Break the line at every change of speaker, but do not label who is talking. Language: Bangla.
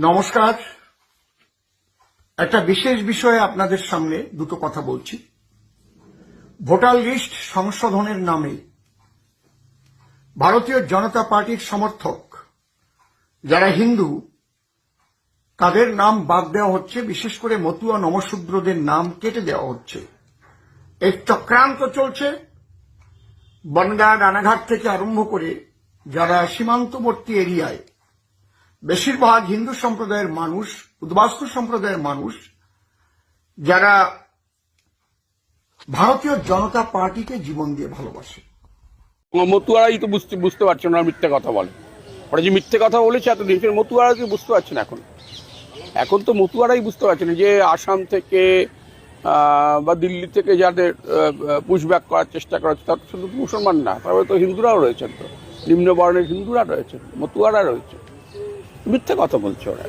নমস্কার। একটা বিশেষ বিষয়ে আপনাদের সামনে দুটো কথা বলছি। ভোটার লিস্ট সংশোধনের নামে ভারতীয় জনতা পার্টির সমর্থক, যারা হিন্দু, তাদের নাম বাদ দেওয়া হচ্ছে, বিশেষ করে মতুয়া নমশূদ্রদের নাম কেটে দেওয়া হচ্ছে। এর চক্রান্ত চলছে। বনগা রানাঘাট থেকে আরম্ভ করে যারা সীমান্তবর্তী এরিয়ায় বেশিরভাগ হিন্দু সম্প্রদায়ের মানুষ, উদ্বাস্তু সম্প্রদায়ের মানুষ, যারা ভারতীয় জনতা পার্টিকে জীবন দিয়ে ভালোবাসে।
মতুয়ারাই তো বুঝতে বুঝতে পারছে না মিথ্যে কথা বলে। ওরা যে মিথ্যে কথা বলেছে, এত দেশের মতুয়ারা কি বুঝতে পারছে না এখন। এখন তো মতুয়ারাই বুঝতে পারছে না যে আসাম থেকে বা দিল্লি থেকে যাদের পুশব্যাক করার চেষ্টা করা হচ্ছে, তারা তো শুধু মুসলমান না তবে তো হিন্দুরাও রয়েছেন তো। নিম্নবর্ণের হিন্দুরা রয়েছেন, মতুয়ারা রয়েছে মিথ্যে কথা বলছে ওরা।